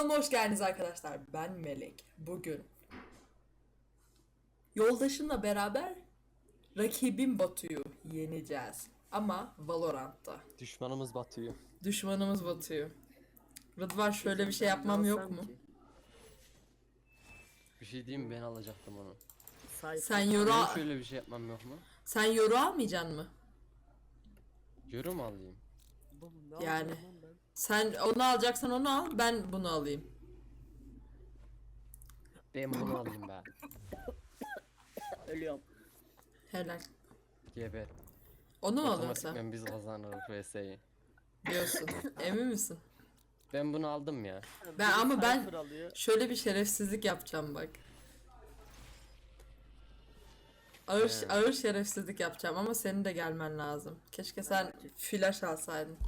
Kanalıma hoş geldiniz arkadaşlar. Ben Melek. Bugün yoldaşımla beraber rakibim Batu'yu yeneceğiz. Ama Valorant'ta. Düşmanımız batıyor. Düşmanımız Batu'yu. Rıdvan şöyle bir şey yapmam yok mu? Bir şey diyeyim mi? Ben alacaktım onu. Sen Benim yoru şöyle bir şey yapmam yok mu? sen yoru almayacaksın mı? Yorum mu alayım? Yani. Sen onu alacaksan onu al, ben bunu alayım. Ben bunu alayım be. Ölüyorum. Helal. Geber. Onu mu alıyorsun sen? Otomatikmen biz kazanırız VS'yi. Diyorsun. Emin misin? Ben bunu aldım ya. Ben ama ben şöyle bir şerefsizlik yapacağım bak. Ağır Evet. ağır şerefsizlik yapacağım ama senin de gelmen lazım. Keşke sen flash alsaydın.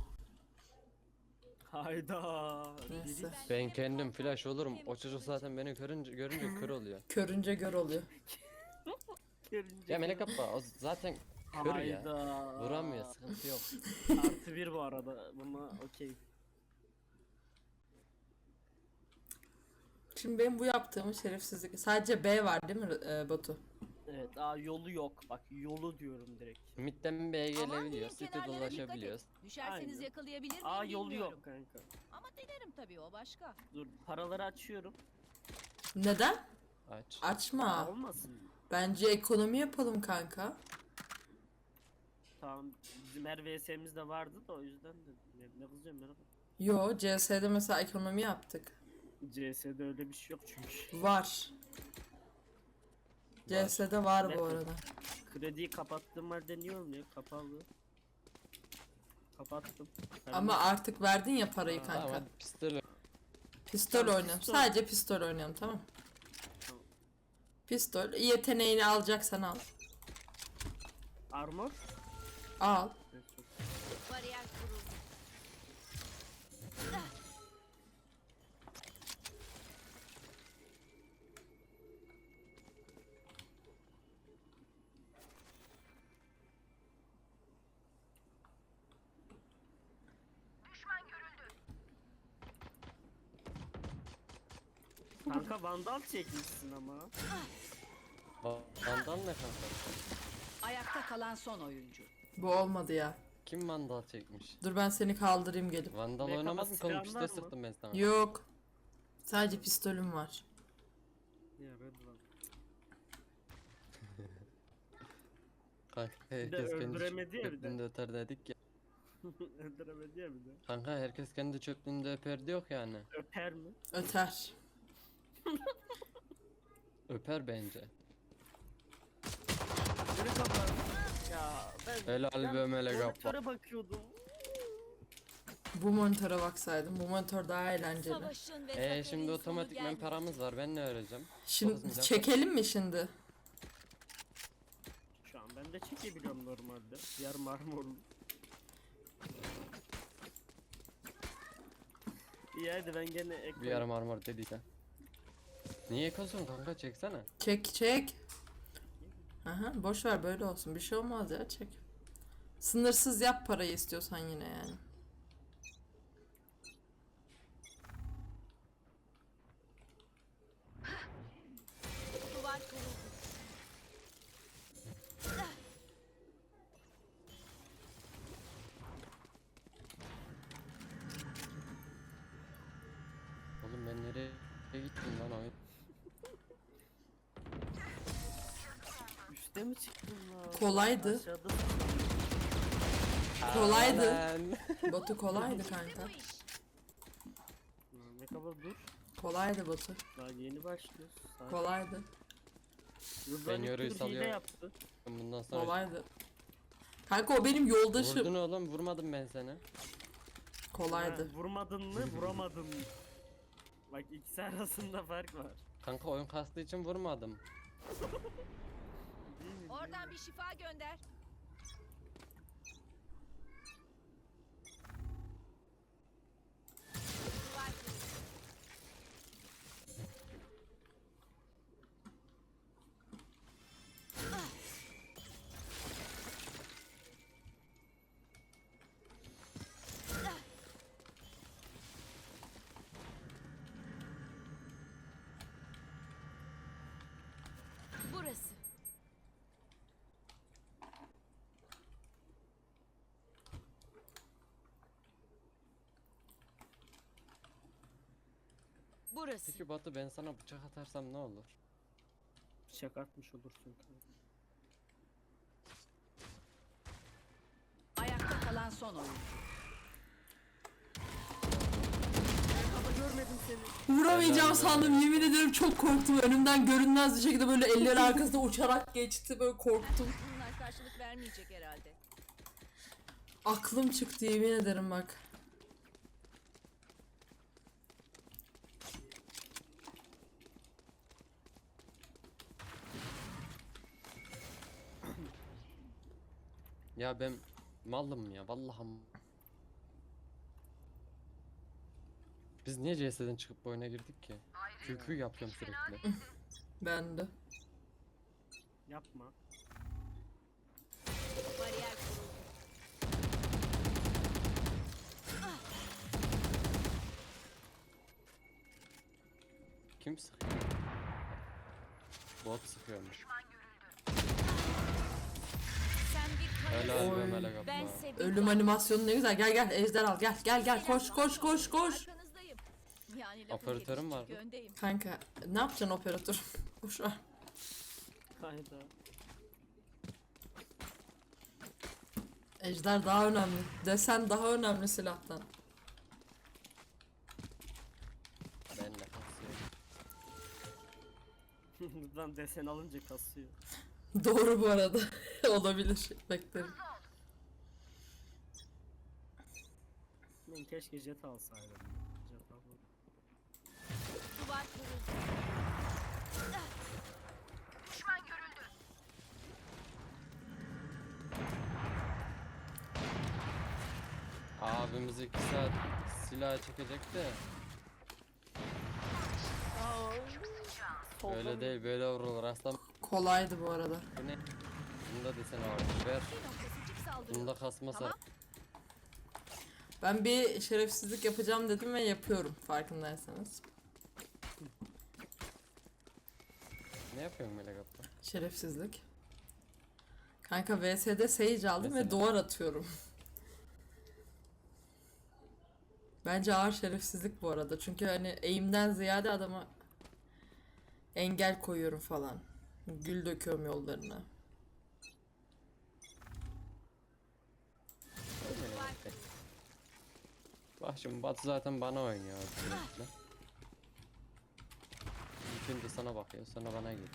Hayda. Neyse. Ben kendim flash olurum. O çocuk zaten beni görünce, görünce kör oluyor. Körünce gör oluyor. Ya Melek abla o zaten kör ya. Hayda. Vuramıyor sıkıntı yok. Artı bir bu arada. Buna okey. Şimdi benim bu yaptığım şerefsizlik sadece B var değil mi e, Batu? Evet. Aa yolu yok. Bak yolu diyorum direkt. Midden B'ye Aman diyeyim, dikkat et. dolaşabiliyoruz. Düşerseniz Aynen. yakalayabilir miyim Aa yolu bilmiyorum. yok kanka. Ama denerim tabii o başka. Dur paraları açıyorum. Neden? Aç. Açma. Olmasın. Bence ekonomi yapalım kanka. Tamam. Bizim her VS'miz de vardı da o yüzden de. Ne, ne kızacağım merhaba. Yo CS'de mesela ekonomi yaptık. CS'de öyle bir şey yok çünkü. Var. CS'de var bu arada. Krediyi kapattığım halde niye olmuyor? Kapalı. Kapattım. Ama artık verdin ya parayı Aa, kanka. Tamam pistol. Pistol Tamam, oynayalım. pistol. Sadece pistol oynayalım tamam. Tamam. Pistol. Yeteneğini alacaksan al. Armor. Al. Kanka vandal çekmişsin ama. Vandal ne kanka? Ayakta kalan son oyuncu. Bu olmadı ya. Kim vandal çekmiş? Dur ben seni kaldırayım gelip. Vandal Backup oynamadım ki oğlum silahın var piste mı? sıktım ben sana. Yok. Sadece pistolüm var. Ya red one. Kanka herkes kendi öldüremedi ya bir de. çöplüğünde öter dedik ya. Öldüremedi ya bir de. Kanka herkes kendi çöplüğünde öper diyor yani. Öper mi? Öter. Öper bence. Biri kapat. Ya ben, Helal be Melek abla. monitöre bakıyordum. Bu monitöre baksaydım. Bu monitör daha eğlenceli. Savaşın ve Eee zaferin Ee, şimdi sonu otomatikmen paramız var ben ne öğreneceğim? Şimdi Bozmayacağım. çekelim mi şimdi? Şu an ben de çekebiliyorum normalde. Yarım armorlu. İyi hadi ben gene ek Bir yarım armor dediysen. Niye kasıyorsun kanka çeksene. Çek çek. Aha boş ver böyle olsun. Bir şey olmaz ya çek. Sınırsız yap parayı istiyorsan yine yani. Duvar kuruldu. Oğlum ben nereye gittim lan oyun? Üste mi çıktın lan? Kolaydı. Aşağıda Kolaydı. Lan. Batu kolaydı kanka. Ne kadar dur. Kolaydı Batu. Daha yeni başlıyoruz. Sakin. Kolaydı. Ben yoruyu hile salıyorum. yaptı. Bundan sonra Kolaydı. Kanka o benim yoldaşım. vurdun oğlum vurmadım ben seni. Kolaydı. Ha, vurmadın mı vuramadın mı? Bak ikisi arasında fark var. Kanka oyun kastığı için vurmadım. Oradan bir şifa gönder. Duvar kuruldu. Burası. Peki Batu ben sana bıçak atarsam ne olur? Bıçak atmış olursun. Ayakta kalan son oyuncu. Görmedim seni. Vuramayacağım sandım yemin ederim çok korktum. Önümden görünmez bir şekilde böyle elleri arkasında uçarak geçti böyle korktum. Bunlar karşılık vermeyecek herhalde. Aklım çıktı yemin ederim bak. Ya ben malım ya vallahi. Biz niye CS'den çıkıp bu oyuna girdik ki? QQ yapıyorum sürekli. Ben de. Yapma. Bariyer kuruldu. Kim sıkıyor? Bot sıkıyormuş. Helal be Oy. melek abla. Bense bir Ölüm animasyonu ne güzel. Gel gel ejder al gel gel gel koş koş koş koş. Arkanızdayım. Yani lafın Operatörüm gelişi var çünkü mı? Öndeyim. Kanka ne yapacaksın operatör? Boş ver. Hayda. Ejder daha önemli. Desen daha önemli silahtan. Ben de kasıyorum. Buradan desen alınca kasıyor. Doğru bu arada. Olabilir. Beklerim. Ben keşke jet alsaydım. Jet almadım. Duvar kuruldu. Abimiz iki saat silah çekecek de öyle değil böyle vurulur aslan Kolaydı bu arada. bu ne? Bunda desen var ver bunda kasma Tamam. sar Ben bir şerefsizlik yapacağım dedim ve yapıyorum farkındaysanız. Ne yapıyorsun melek abla? Şerefsizlik. Kanka VS'de Sage aldım ve Mesela? duvar atıyorum. Bence ağır şerefsizlik bu arada. Çünkü hani eğimden ziyade adama engel koyuyorum falan. Gül döküyorum yollarına. Bak şimdi Batu zaten bana oynuyor önce sana bakıyor sonra bana geliyor.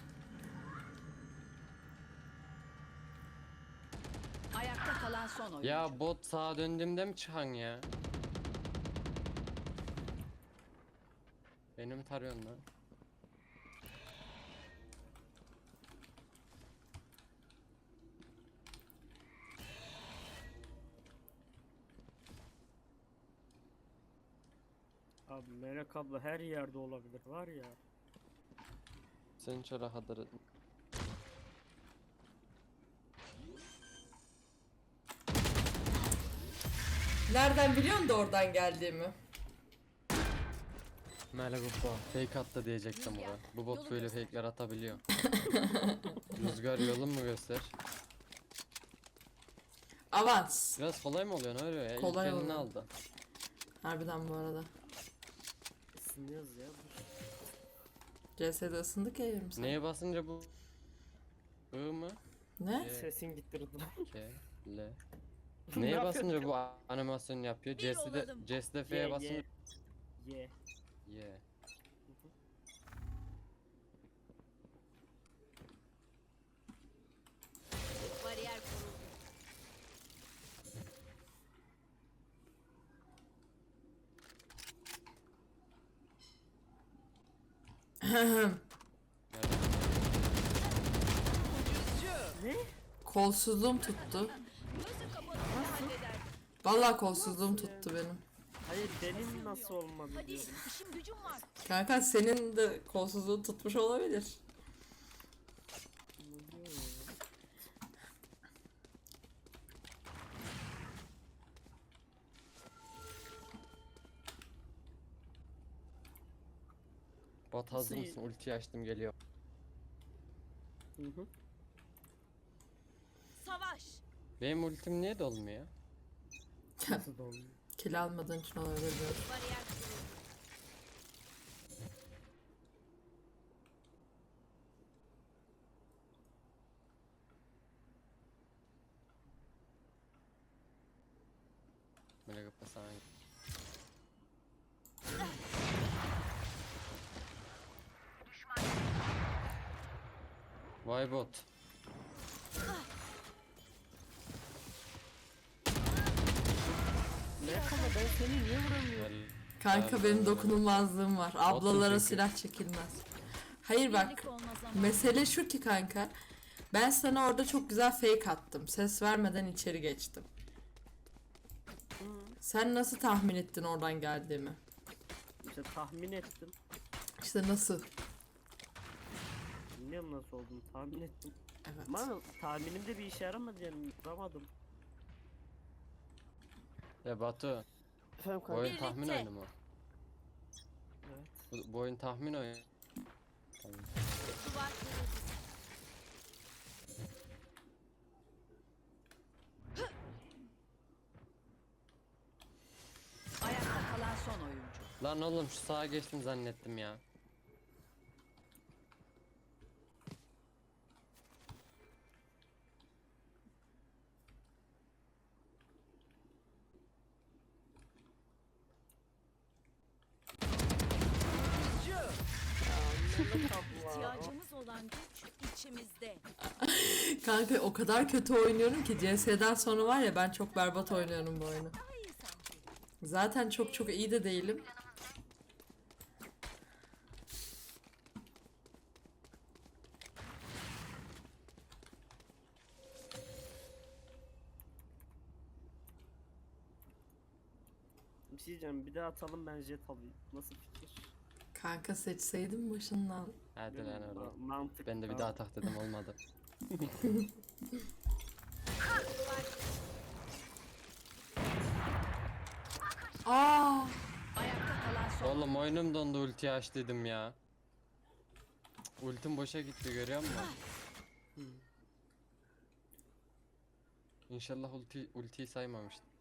Ayakta kalan son oyuncu. Ya bot sağa döndüğümde mi çıkan ya? Benim tarıyorsun lan. Abi Melek abla her yerde olabilir var ya. Sen şöyle kadar Nereden biliyorsun da oradan geldiğimi? Melek abla fake attı diyecektim ona. Bu bot yolu böyle fake'ler atabiliyor. Rüzgar yolun mu göster? Avans. Biraz kolay mı oluyor ne oluyor ya? İlk Kolay elini oluyor. aldı. Harbiden bu arada. Isınıyoruz ya. CS'de ısındık ya yarım saat. Neye basınca bu? I mı? Ne? Ee, Sesin gitti Rıdvan. K, L. Ne Neye basınca bu animasyon yapıyor? Bir olalım. CS'de Ye, F'ye basınca ye. Ye. Y. Bariyer kuruldu. Nerede? Ne? Kolsuzluğum tuttu. Hallederdim. Vallahi kolsuzluğum tuttu benim. Hayır benim nasıl olmadı Hadi diyorum. işim gücüm var. Kanka senin de kolsuzluğun tutmuş olabilir. Bot hazır mısın? Ulti açtım geliyor. Hı hı. Savaş. Benim ultim niye dolmuyor? Nasıl dolmuyor? Kill almadığın için olabilir. Bariyer kuruldu. sana. Vay bot. Ne ama ben seni niye vuramıyorum? Kanka benim dokunulmazlığım var. Ablalara silah çekilmez. Hayır bak. Mesele şu ki kanka. Ben sana orada çok güzel fake attım. Ses vermeden içeri geçtim. Sen nasıl tahmin ettin oradan geldiğimi? İşte tahmin ettim. İşte nasıl? Bilmiyorum nasıl olduğunu tahmin ettim. Evet. Ama tahminimde bir işe yaramadı yani vuramadım. Ya Batu, Efendim bu oyun tahmin oyunu mu? Evet. Bu, bu oyun tahmin oyunu. Tamam. Duvar kırıldı. Ayakta kalan son oyuncu. Lan oğlum şu sağa geçtim zannettim ya. Kanka o kadar kötü oynuyorum ki CS'den sonra var ya ben çok berbat oynuyorum bu oyunu. Zaten çok çok iyi de değilim. Bir şey diyeceğim bir daha atalım ben jet alayım. Nasıl fikir? Kanka seçseydim başından. Hadi lan oradan. Mantık. Ben de bir daha tak dedim olmadı. Aa, Ayakta kalan son Oğlum oyunum dondu ulti aç dedim ya. Ultim boşa gitti görüyor musun? İnşallah ulti ultiyi saymamıştım.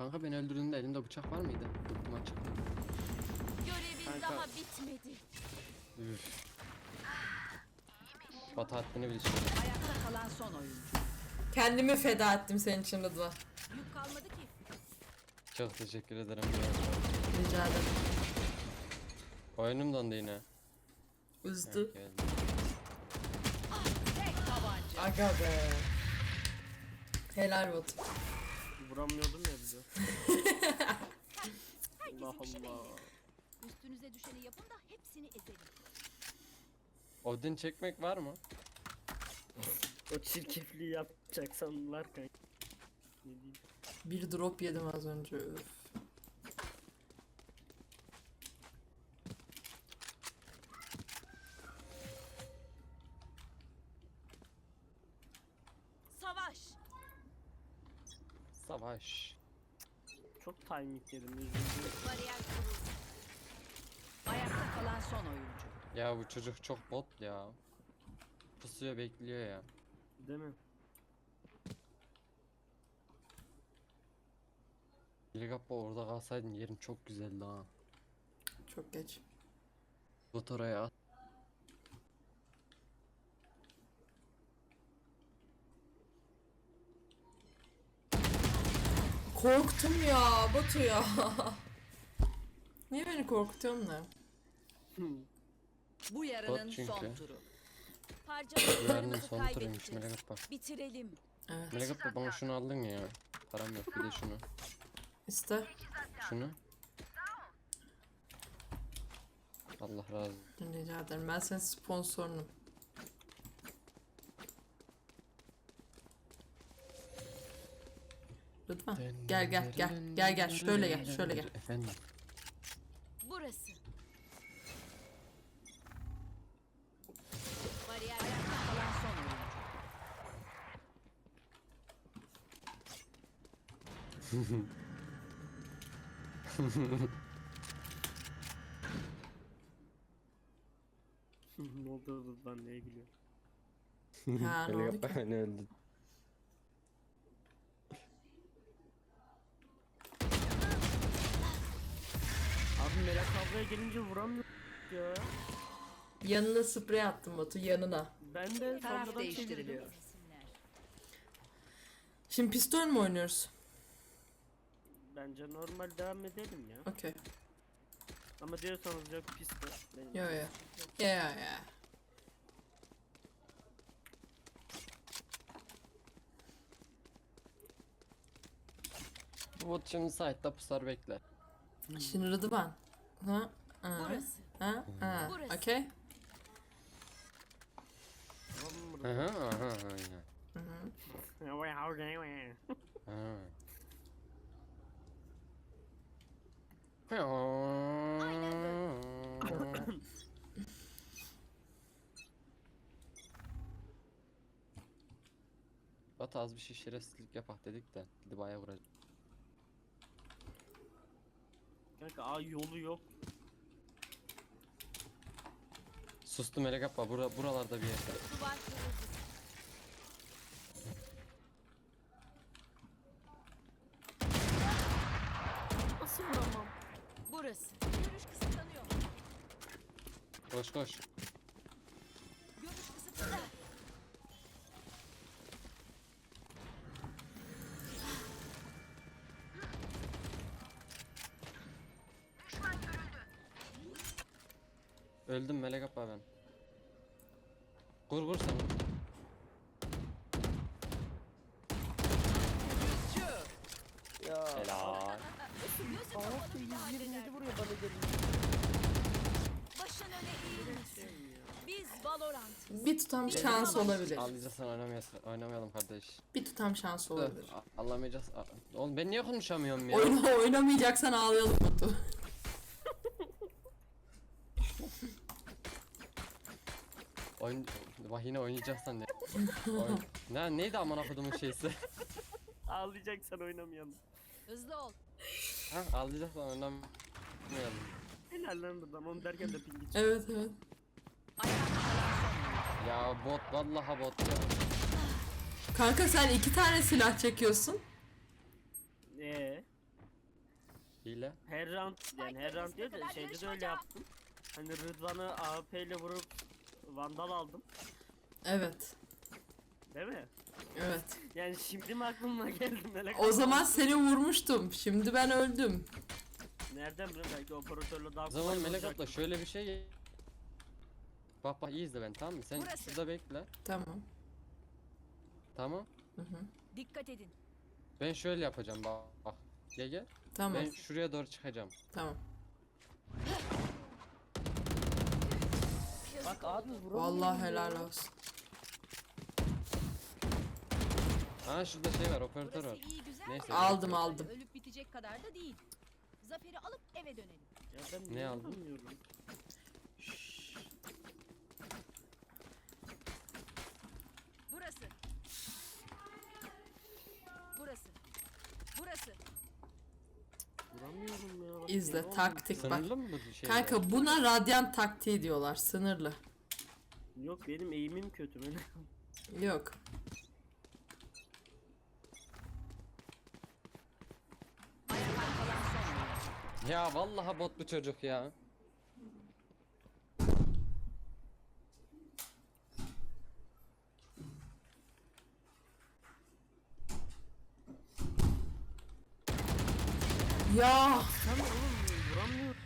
Kanka beni öldürdüğünde elimde bıçak var mıydı? Ultim açık. Görevin Kanka. daha bitmedi. Üf. Batu haddini bil şimdi. Ayakta kalan son oyuncu. kendimi feda ettim senin için Rıdvan. Yük kalmadı ki. Çok teşekkür ederim. Rica ederim. Oyunum dondu yine. Üzdü. Tek tabanca. Aga be. Helal Batu. Vuramıyordum ya bir de. Allah Allah. Üstünüze düşeni yapın da hepsini ezelim. Odin çekmek var mı? O çirkefliği yapacaksan var kanka. Ne diyeyim? Bir drop yedim az önce. Üf. Savaş. Çok timing yedim üzüldüm. Bariyer kuruldu. Ayakta kalan son oyuncu. Ya bu çocuk çok bot ya. Pusuyor bekliyor ya. Değil mi? Ligappa orada kalsaydın yerin çok güzeldi ha. Çok geç. Bot oraya at. Korktum ya Batu ya. Niye beni korkutuyorsun da? Bu yarının çünkü. son turu. Yarının Harcamalarımızı son turuymuş kaybedeceğiz. Bitirelim. Evet. Melegappa bana şunu aldın ya. Param yok bir de şunu. İşte. Şunu. Allah razı olsun. Rica ederim. Ben senin sponsorunum. Lütfen. Gel gel gel. Gel gel. Şöyle gel. Şöyle gel. Efendim. Burası. Bariyer kalan son ne oldu lan neye gülüyor? Ha ne oldu ki? beni öldü. Abi Melek ablaya gelince vuramıyor ya. Yanına sprey attım Batu. Yanına. Ben de Taraf sonradan değiştiriliyor. çevirdim. Şimdi pistol mü oynuyoruz? Bence normal devam edelim ya. Okey. Ama diyorsanız yok pistol. benim. Yo yo. Ya ya ya. Bu bot şimdi site'da pusar bekle. Şimdi Rıdvan. Ha? Ha? Burası. Ha? Ha? Burası. Hı hı hı aynen. Hı. Bat az bir şey şerefsizlik yapak dedik de gidip aya vuracak. Kanka A yolu yok. Sustum melek yapma bura, buralarda bir yerde. Duvar kırıldı. Nasıl vuramam? Burası. Görüş kısıtlanıyor. Koş koş. Öldüm melek yapma ben. Kur kur sen. Ya. Helal. Müdahale eder. vuruyor bana. Başın öne eğilmesin. Biz Valorant. Bir tutam şans olabilir. Ağlayacaksan oynamayalım, oynamayalım kardeş. Bir tutam şans olabilir. Dur, Ağlamayacağız. A- Oğlum ben niye konuşamıyorum ya? Oyna oynamayacaksan ağlayalım Batu. Oyun... Bak yine oynayacaksan ne? Oyun... Ne neydi amına kodumun şeysi? Ağlayacaksan oynamayalım. Hızlı ol. ha ağlayacaksan oynamayalım. Helal lan buradan onu derken de pingi çıktı. Evet evet. Ya bot vallahi bot ya. Kanka sen iki tane silah çekiyorsun. Eee? Hile. Her round yani her round değil de şeyde de öyle yaptım. Hani Rıdvan'ı AWP ile vurup Vandal aldım. Evet. Değil mi? Evet. Yani şimdi mi aklıma geldi melek? O zaman seni vurmuştum. Şimdi ben öldüm. Nereden biliyorum belki operatörle daha O zaman kolay melek olacak. abla şöyle bir şey Bak bak iyi izle ben tamam mı? Sen Burası. şurada bekle. Tamam. Tamam. Hı hı. Dikkat edin. Ben şöyle yapacağım bak. Bak. Gel gel. Tamam. Ben şuraya doğru çıkacağım. Tamam. Bak abi vuramıyorum Vallahi helal olsun. Aa şurada şey var operatör var. Burası iyi güzel. Neyse. Aldım aldım. Ölüp bitecek kadar da değil. Zaferi alıp eve dönelim. Ya ben Ne niye aldın? Burası. Burası. Burası. Vuramıyorum ya. İzle ya, oğlum. taktik bak. Sınırlı mı bu şey? Kanka buna radyant taktiği diyorlar. Sınırlı. Yok benim eğimim kötü melek. Yok. Ya vallahi bot bu çocuk ya. Ya Sen oğlum vuramıyorum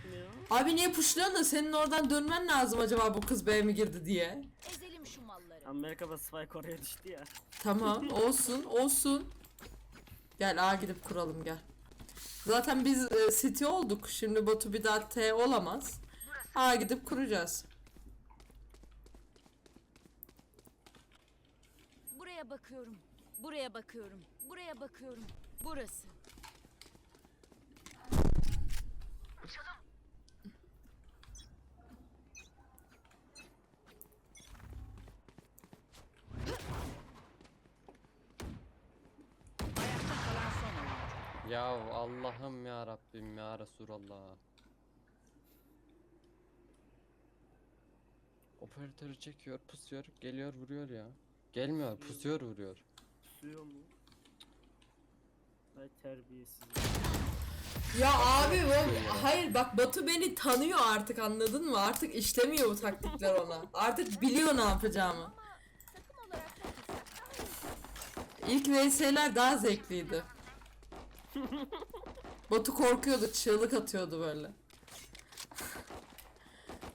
ya. abi niye pushluyorsun da senin oradan dönmen lazım acaba bu kız B'ye mi girdi diye. Ezelim şu malları. Amerika'da Spike oraya düştü ya. Tamam olsun olsun. Gel A gidip kuralım gel. Zaten biz e, City olduk. Şimdi Batu bir daha T olamaz. A gidip kuracağız. Buraya bakıyorum. Buraya bakıyorum. Buraya bakıyorum. Burası. Ya Allah'ım ya Rabbim ya Resulallah. Operatörü çekiyor, pusuyor, geliyor, vuruyor ya. Gelmiyor, pusuyor, vuruyor. Suyor mu? Ay terbiyesiz. Ya abi o, hayır bak Batu beni tanıyor artık anladın mı? Artık işlemiyor bu taktikler ona. Artık biliyor ne yapacağımı. İlk VS'ler daha zevkliydi. Batu korkuyordu, çığlık atıyordu böyle.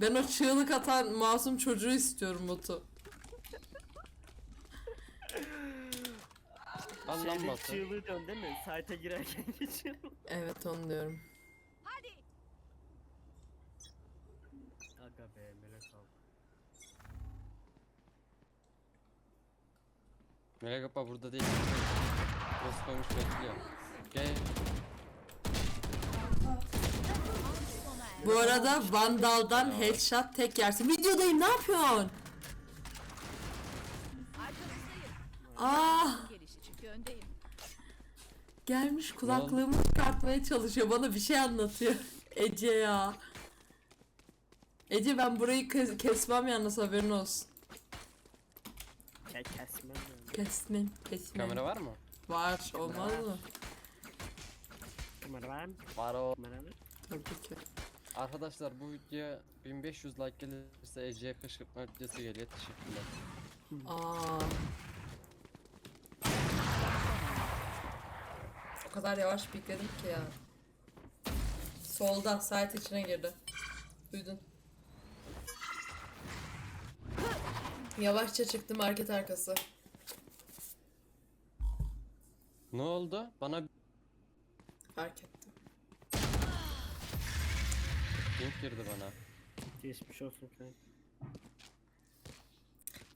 Ben o çığlık atan masum çocuğu istiyorum Batu. Lan Şeyde Batu. çığlığı diyorsun değil mi? Site'e girerken geçiyor. Evet onu diyorum. Aga be melek al. Melek Apa burada değil. Burası koymuş bekliyor. Gel. Bu arada Vandal'dan headshot tek yersin. Videodayım ne yapıyorsun? Ah. Gelmiş kulaklığımı çıkartmaya çalışıyor. Bana bir şey anlatıyor. Ece ya. Ece ben burayı kes- kesmem yalnız haberin olsun. Ya kesmem yani. Kesmem, kesmem. Kamera var mı? Var, olmaz mı? Kamera var mı? Var o. Kamera var. Tabii ki. Arkadaşlar bu videoya 1500 like gelirse Ece'ye kışkırtma videosu geliyor. Teşekkürler. Aa. O kadar yavaş pikledim ki ya. Solda, site içine girdi. Duydun. Yavaşça çıktı market arkası. Ne oldu? Bana Fark ettim. ping girdi bana. Geçmiş olsun kanka.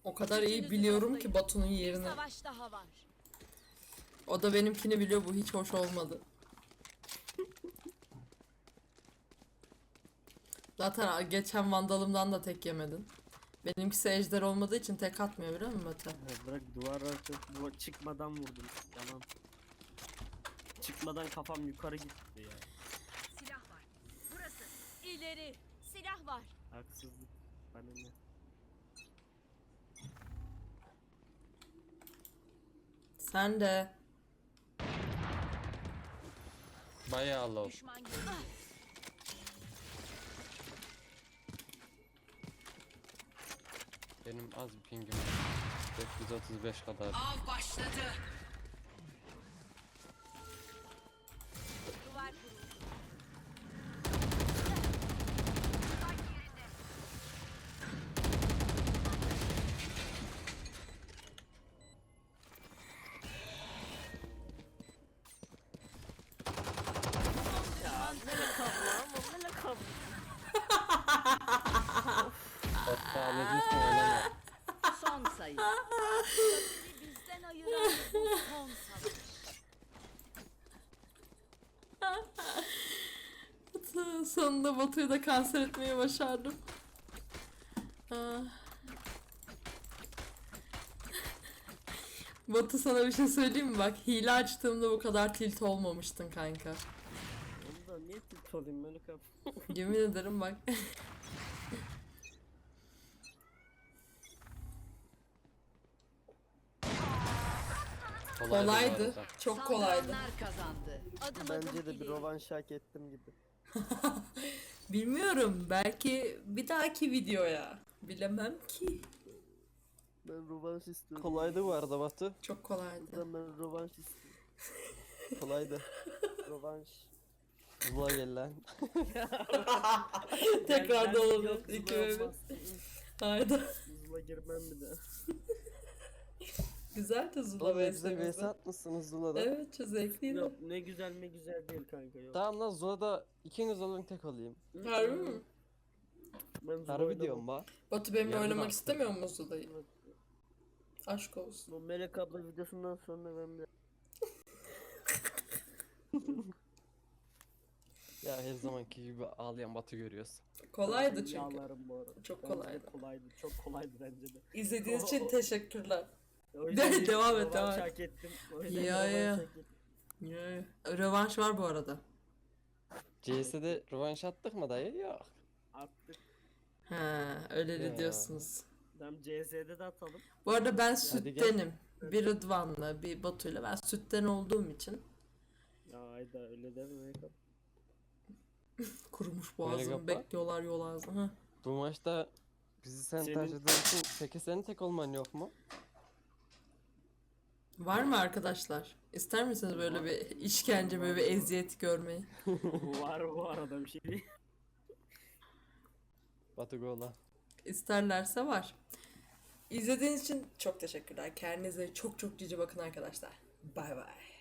O kadar iyi biliyorum ki Batu'nun yerini. Savaş daha var. O da benimkini biliyor bu hiç hoş olmadı. Zaten geçen vandalımdan da tek yemedin. Benimkisi ejder olmadığı için tek atmıyor biliyor musun Mete? Ya bırak duvar artık bu çıkmadan vurdum. Yalan. Çıkmadan kafam yukarı gitti ya. Silah var. Burası. İleri. Silah var. Haksızlık. Bana ne? Sen de. Bayağı low. Düşman görüldü. Benim az bir pingim. 435 kadar. Duvar Son sayı. Bizden ayıran bu son savaş. Sonunda Batu'yu da kanser etmeyi başardım. Ah. Batu sana bir şey söyleyeyim mi? Bak hile açtığımda bu kadar tilt olmamıştın kanka. Ondan niye tilt olayım melek abla? Yemin ederim bak. Kolaydı kolaydı. Çok kolaydı. Saldıranlar kazandı. Adım Bence adım de bir ileri. rovanş hak ettim gibi. Bilmiyorum. Belki bir dahaki videoya. Bilemem ki. Ben rovanş istiyorum. Kolaydı bu arada Batu. Çok kolaydı. Ben, ben rovanş istiyorum. Kolaydı. Rovanş. Zula gel lan. Tekrar da ben- olur. yok, İki Zula ve bir. olmaz. Hayda. Zula girmem bir daha. Güzel de Zula Oğlum beslemesi. atmışsınız Zula'da. Evet çok zevkliydi. Yok ne güzel mi güzel değil kanka yok. Tamam lan Zula'da ikiniz olun tek olayım. Harbi mi? Ben Zula Harbi oynamam. diyorum bak. Batu benimle oynamak aslında. istemiyor mu Zula'yı? Aşk olsun. Bu Melek abla videosundan sonra ben bir Ya her zamanki gibi ağlayan Batu görüyoruz. Kolaydı çünkü. Yağlarım bu arada. Çok Bence kolaydı. Kolaydı. Çok kolaydı bence de. İzlediğiniz için teşekkürler. O yüzden De- bir devam et, devam et. hak ettim. O yüzden Ya, rövanş ya. hak ettim. Rövanş var bu arada. CS'de rövanş attık mı dayı? Yok. Attık. Ha, öyle de Ya. diyorsunuz. Tam CS'de de atalım. Bu arada ben süttenim. Bir Rıdvan'la, bir Batu'yla. Ben sütten olduğum için Ya ayda öyle deme kurumuş boğazım. Bekliyorlar yol ağzına. Ha. Bu maçta bizi sen Senin- taşıdığın için peki senin tek olman yok mu? Var mı arkadaşlar? İster misiniz böyle bir işkence, böyle bir eziyet görmeyi? Var bu arada bir şey değil. Batu Gola. İsterlerse var. İzlediğiniz için çok teşekkürler. Kendinize çok çok cici bakın arkadaşlar. Bay bay.